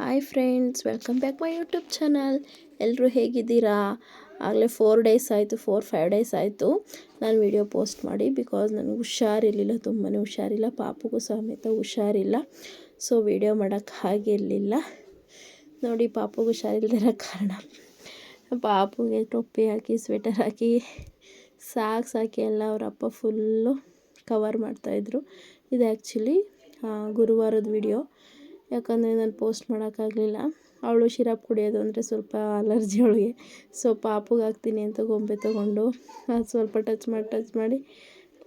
Hi friends welcome back my YouTube channel ಎಲ್ಲರೂ ಹೇಗಿದ್ದೀರಾ? ಆಗಲೇ ಫೋರ್ ಡೇಸ್ ಆಯಿತು ಫೋರ್ ಫೈವ್ ಡೇಸ್ ಆಯಿತು. ನಾನು ವಿಡಿಯೋ ಪೋಸ್ಟ್ ಮಾಡಿ ಬಿಕಾಸ್ ನನಗೆ ಹುಷಾರಿರಲಿಲ್ಲ ತುಂಬಾ ಹುಷಾರಿಲ್ಲ, ಪಾಪಗೂ ಸಮೇತ ಹುಷಾರಿಲ್ಲ. ಸೊ ವಿಡಿಯೋ ಮಾಡೋಕ್ಕೆ ಆಗಿರಲಿಲ್ಲ ನೋಡಿ ಪಾಪುಗೆ ಹುಷಾರಿಲ್ಲದಿರೋ ಕಾರಣ. ಪಾಪುಗೆ ಟೊಪ್ಪಿ ಹಾಕಿ ಸ್ವೆಟರ್ ಹಾಕಿ ಸಾಕ್ಸ್ ಹಾಕಿ ಎಲ್ಲ ಅವರ ಅಪ್ಪ ಫುಲ್ಲು ಕವರ್ ಮಾಡ್ತಾಯಿದ್ರು ಇದು ಆ್ಯಕ್ಚುಲಿ ಗುರುವಾರದ ವಿಡಿಯೋ ಯಾಕಂದರೆ ನಾನು ಪೋಸ್ಟ್ ಮಾಡೋಕ್ಕಾಗ್ಲಿಲ್ಲ. ಅವಳು ಶಿರಪ್ ಕುಡಿಯೋದು ಅಂದರೆ ಸ್ವಲ್ಪ ಅಲರ್ಜಿ ಅವಳಿಗೆ. ಸೊ ಪಾಪುಗೆ ಹಾಕ್ತೀನಿ ಅಂತ ಗೊಂಬೆ ತೊಗೊಂಡು ಸ್ವಲ್ಪ ಟಚ್ ಮಾಡಿ ಟಚ್ ಮಾಡಿ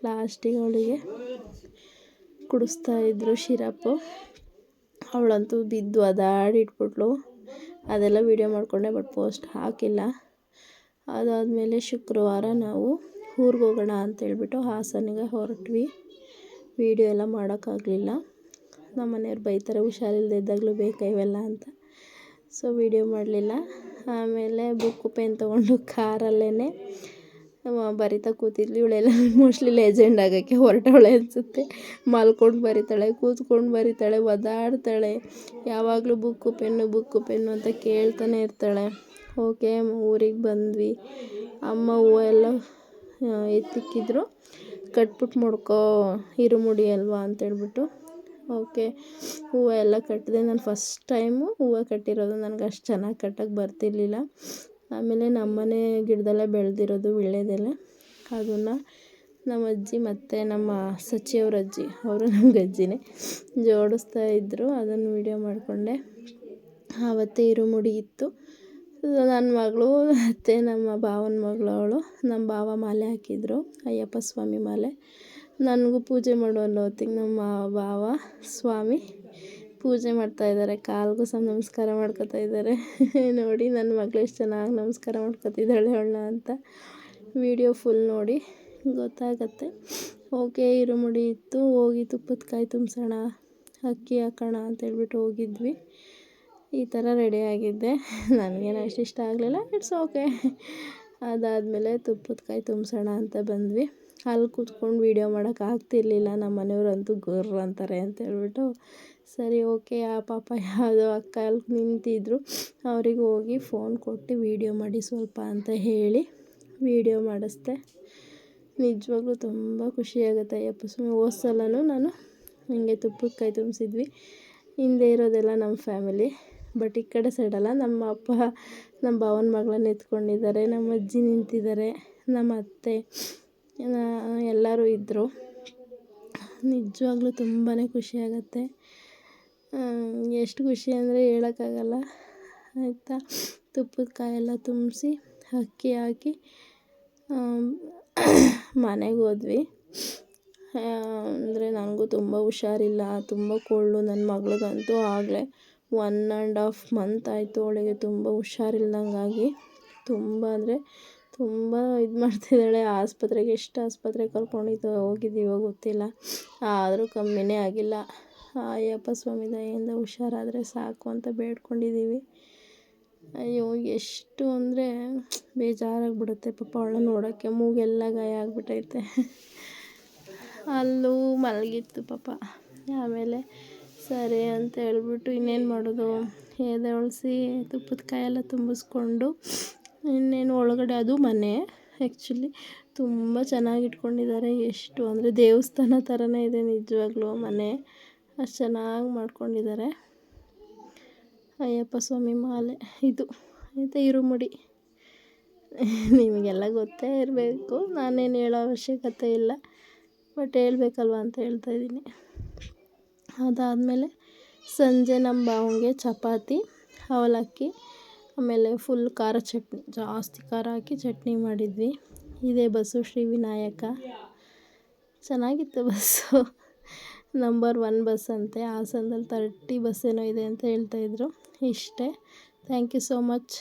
ಲಾಸ್ಟಿಗೆ ಅವಳಿಗೆ ಕುಡಿಸ್ತಾ ಇದ್ದರು ಶಿರಪ್ಪು. ಅವಳಂತೂ ಬಿದ್ದು ಅದಾಡಿಟ್ಬಿಟ್ಲು ಅದೆಲ್ಲ ವೀಡಿಯೋ ಮಾಡಿಕೊಂಡೆ ಬಟ್ ಪೋಸ್ಟ್ ಹಾಕಿಲ್ಲ. ಅದಾದಮೇಲೆ ಶುಕ್ರವಾರ ನಾವು ಊರಿಗೆ ಹೋಗೋಣ ಅಂತೇಳ್ಬಿಟ್ಟು ಹಾಸನಿಗೆ ಹೊರಟ್ವಿ. ವೀಡಿಯೋ ಎಲ್ಲ ಮಾಡೋಕ್ಕಾಗಲಿಲ್ಲ. ನಮ್ಮ ಮನೆಯವ್ರು ಬೈತಾರೆ ಹುಷಾರಿಲ್ಲದೆ ಇದ್ದಾಗಲೂ ಬೇಕಾ ಇವೆಲ್ಲ ಅಂತ. ಸೊ ವೀಡಿಯೋ ಮಾಡಲಿಲ್ಲ. ಆಮೇಲೆ ಬುಕ್ಕು ಪೆನ್ ತೊಗೊಂಡು ಕಾರಲ್ಲೇ ಬರಿತಾ ಕೂತಿದ್ಲು. ಇವಳೆಲ್ಲ ಮೋಸ್ಟ್ಲಿ ಲೆಜೆಂಡ್ ಆಗೋಕ್ಕೆ ಹೊರಟವಳೆ ಅನಿಸುತ್ತೆ. ಮಲ್ಕೊಂಡು ಬರಿತಾಳೆ, ಕೂತ್ಕೊಂಡು ಬರಿತಾಳೆ ಒದಾಡ್ತಾಳೆ ಯಾವಾಗಲೂ ಬುಕ್ಕು ಪೆನ್ನು ಬುಕ್ಕು ಪೆನ್ನು ಅಂತ ಕೇಳ್ತಾನೆ ಇರ್ತಾಳೆ. ಓಕೆ, ಊರಿಗೆ ಬಂದ್ವಿ. ಅಮ್ಮ ಹೂವು ಎಲ್ಲ ಎತ್ತಿಕ್ಕಿದ್ರು. ಕಟ್ಬಿಟ್ಟು ಮುಡ್ಕೋ, ಇರುಮುಡಿ ಅಲ್ವಾ ಅಂತೇಳ್ಬಿಟ್ಟು. ಓಕೆ. ಹೂವು ಎಲ್ಲ ಕಟ್ಟಿದೆ. ನಾನು ಫಸ್ಟ್ ಟೈಮು ಹೂವು ಕಟ್ಟಿರೋದು. ನನಗೆ ಅಷ್ಟು ಚೆನ್ನಾಗಿ ಕಟ್ಟೋಕ್ಕೆ ಬರ್ತಿರ್ಲಿಲ್ಲ. ಆಮೇಲೆ ನಮ್ಮನೆ ಗಿಡದಲ್ಲೇ ಬೆಳೆದಿರೋದು ವೀಳ್ಯದೆಲೆ. ಅದನ್ನು ನಮ್ಮ ಅಜ್ಜಿ ಮತ್ತು ನಮ್ಮ ಸಚಿಯವ್ರ ಅಜ್ಜಿ, ಅವರು ನಮ್ಗೆ ಅಜ್ಜಿನೇ, ಜೋಡಿಸ್ತಾ ಇದ್ದರು ಅದನ್ನು ವೀಡಿಯೋ ಮಾಡಿಕೊಂಡೆ. ಆವತ್ತೇ ಇರುಮುಡಿ ಇತ್ತು. ನನ್ನ ಮಗಳು ಮತ್ತು ನಮ್ಮ ಭಾವನ ಮಗಳು ಅವಳು. ನಮ್ಮ ಭಾವ ಮಾಲೆ ಹಾಕಿದ್ರು. ಅಯ್ಯಪ್ಪ ಸ್ವಾಮಿ ಮಾಲೆ. ನನಗೂ ಪೂಜೆ ಮಾಡೋ ಹೊತ್ತಿಗೆ ನಮ್ಮ ಭಾವ, ಸ್ವಾಮಿ ಪೂಜೆ ಮಾಡ್ತಾಯಿದ್ದಾರೆ ಕಾಲಿಗೂ ಸಹ ನಮಸ್ಕಾರ ಮಾಡ್ಕೊತಾ ಇದ್ದಾರೆ. ನೋಡಿ, ನನ್ನ ಮಗಳು ಎಷ್ಟು ಚೆನ್ನಾಗಿ ನಮಸ್ಕಾರ ಮಾಡ್ಕೊತಿದ್ದಾಳೆ ಅವಳನ್ನ ಅಂತ. ವಿಡಿಯೋ ಫುಲ್ ನೋಡಿ, ಗೊತ್ತಾಗತ್ತೆ. ಓಕೆ ಇರುಮುಡಿ ಇತ್ತು. ಹೋಗಿ ತುಪ್ಪದ ಕಾಯಿ ತುಂಬಿಸೋಣ, ಅಕ್ಕಿ ಹಾಕೋಣ ಅಂತೇಳ್ಬಿಟ್ಟು ಹೋಗಿದ್ವಿ. ಈ ಥರ ರೆಡಿ ಆಗಿದ್ದೆ. ನನಗೇನು ಅಷ್ಟು ಇಷ್ಟ ಆಗಲಿಲ್ಲ ಇಟ್ಸ್ ಓಕೆ ಅದಾದಮೇಲೆ ತುಪ್ಪದ ಕಾಯಿ ತುಂಬಿಸೋಣ ಅಂತ ಬಂದ್ವಿ. ಅಲ್ಲಿ ಕೂತ್ಕೊಂಡು ವೀಡಿಯೋ ಮಾಡೋಕೆ ಆಗ್ತಿರ್ಲಿಲ್ಲ. ನಮ್ಮ ಮನೆಯವರಂತೂ ಗುರ್ರ ಅಂತಾರೆ ಅಂತ ಹೇಳ್ಬಿಟ್ಟು, ಸರಿ ಓಕೆ ಆ ಪಾಪ ಯಾವುದೋ ಅಕ್ಕ ಅಲ್ಲಿ ನಿಂತಿದ್ರು. ಅವ್ರಿಗೆ ಹೋಗಿ ಫೋನ್ ಕೊಟ್ಟು ವೀಡಿಯೋ ಮಾಡಿ ಸ್ವಲ್ಪ ಅಂತ ಹೇಳಿ ವೀಡಿಯೋ ಮಾಡಿಸ್ದೆ. ನಿಜವಾಗ್ಲೂ ತುಂಬ ಖುಷಿಯಾಗುತ್ತೆ ಅಯ್ಯಪ್ಪ ಸ್ವಾಮಿ, ಹೋದ ನಾನು ಹಿಂಗೆ ತುಪ್ಪಕ್ಕೆ ಕೈ ತುಂಬಿಸಿದ್ವಿ. ಹಿಂದೆ ಇರೋದೆಲ್ಲ ನಮ್ಮ ಫ್ಯಾಮಿಲಿ ಬಟ್ ಈ ಕಡೆ ಸೈಡಲ್ಲ ನಮ್ಮ ಅಪ್ಪ, ನಮ್ಮ ಭಾವನ ಮಗಳನ್ನ ಎತ್ಕೊಂಡಿದ್ದಾರೆ, ನಮ್ಮ ಅಜ್ಜಿ ನಿಂತಿದ್ದಾರೆ, ನಮ್ಮ ಅತ್ತೆ ಎಲ್ಲರೂ ಇದ್ದರು ನಿಜವಾಗ್ಲೂ ತುಂಬಾ ಖುಷಿಯಾಗುತ್ತೆ ಎಷ್ಟು ಖುಷಿ ಅಂದರೆ ಹೇಳೋಕ್ಕಾಗಲ್ಲ. ಆಯಿತಾ? ತುಪ್ಪದ ಕಾಯೆಲ್ಲ ತುಂಬಿಸಿ, ಅಕ್ಕಿ ಹಾಕಿ ಮನೆಗೆ ಹೋದ್ವಿ. ಅಂದರೆ ನನಗೂ ತುಂಬ ಹುಷಾರಿಲ್ಲ, ತುಂಬ ಕೋಲ್ಡು. ನನ್ನ ಮಗಳಿಗಂತೂ ಆಗಲೇ ಒನ್ ಆ್ಯಂಡ್ ಆಫ್ ಮಂತ್ ಆಯಿತು ಅವಳಿಗೆ, ತುಂಬ ಹುಷಾರಿಲ್ದಂಗಾಗಿ. ತುಂಬ ಅಂದರೆ ತುಂಬ ಇದು ಮಾಡ್ತಿದ್ದಾಳೆ. ಆಸ್ಪತ್ರೆಗೆ ಎಷ್ಟು ಆಸ್ಪತ್ರೆಗೆ ಕರ್ಕೊಂಡಿದ್ದು ಹೋಗಿದ್ದೀವೋ ಗೊತ್ತಿಲ್ಲ. ಆದರೂ ಕಮ್ಮಿನೇ ಆಗಿಲ್ಲ. ಅಯ್ಯಪ್ಪ ಸ್ವಾಮಿ ದಯೆಯಿಂದ ಹುಷಾರಾದರೆ ಸಾಕು ಅಂತ ಬೇಡ್ಕೊಂಡಿದ್ದೀವಿ. ಅಯ್ಯೋ, ಎಷ್ಟು ಅಂದರೆ ಬೇಜಾರಾಗ್ಬಿಡುತ್ತೆ. ಪಾಪ ಅವಳ ನೋಡೋಕ್ಕೆ ಮೂಗೆಲ್ಲ ಗಾಯ ಆಗಿಬಿಟ್ಟೈತೆ ಅಲ್ಲೂ ಮಲಗಿತ್ತು ಪಾಪ. ಆಮೇಲೆ ಸರಿ ಅಂತ ಹೇಳ್ಬಿಟ್ಟು ಇನ್ನೇನು ಮಾಡೋದು? ಎದೆ ಉಳಿಸಿ ತುಪ್ಪದ ಕಾಯೆಲ್ಲ ತುಂಬಿಸ್ಕೊಂಡು ಇನ್ನೇನು ಒಳಗಡೆ ಅದು ಮನೆ. ಆ್ಯಕ್ಚುಲಿ ತುಂಬ ಚೆನ್ನಾಗಿ ಇಟ್ಕೊಂಡಿದ್ದಾರೆ. ಎಷ್ಟು ಅಂದರೆ ದೇವಸ್ಥಾನ ಥರನೇ ಇದೆ ನಿಜವಾಗ್ಲೂ ಮನೆ. ಅಷ್ಟು ಚೆನ್ನಾಗಿ ಮಾಡ್ಕೊಂಡಿದ್ದಾರೆ. ಅಯ್ಯಪ್ಪ ಸ್ವಾಮಿ ಮಾಲೆ ಇದು. ಆಯಿತಾ ಇರುಮುಡಿ. ನಿಮಗೆಲ್ಲ ಗೊತ್ತೇ ಇರಬೇಕು. ನಾನೇನು ಹೇಳೋ ಅವಶ್ಯಕತೆ ಇಲ್ಲ. ಬಟ್ ಹೇಳ್ಬೇಕಲ್ವ ಅಂತ ಹೇಳ್ತಾ ಇದ್ದೀನಿ. ಅದಾದಮೇಲೆ ಸಂಜೆ ನಮ್ಮ ಭಾವನಿಗೆ ಚಪಾತಿ, ಅವಲಕ್ಕಿ. ಆಮೇಲೆ ಫುಲ್ ಖಾರ ಚಟ್ನಿ, ಜಾಸ್ತಿ ಖಾರ ಹಾಕಿ ಚಟ್ನಿ ಮಾಡಿದ್ವಿ. ಇದೇ ಬಸ್ಸು, ಶ್ರೀ ವಿನಾಯಕ. ಚೆನ್ನಾಗಿತ್ತು ಬಸ್ಸು. ನಂಬರ್ ಒನ್ ಬಸ್ ಅಂತೆ. ಹಾಸನದಲ್ಲಿ ತರ್ಟಿ ಬಸ್ ಏನೋ ಇದೆ ಅಂತ ಹೇಳ್ತಾಯಿದ್ರು ಇಷ್ಟೇ. Thank you so much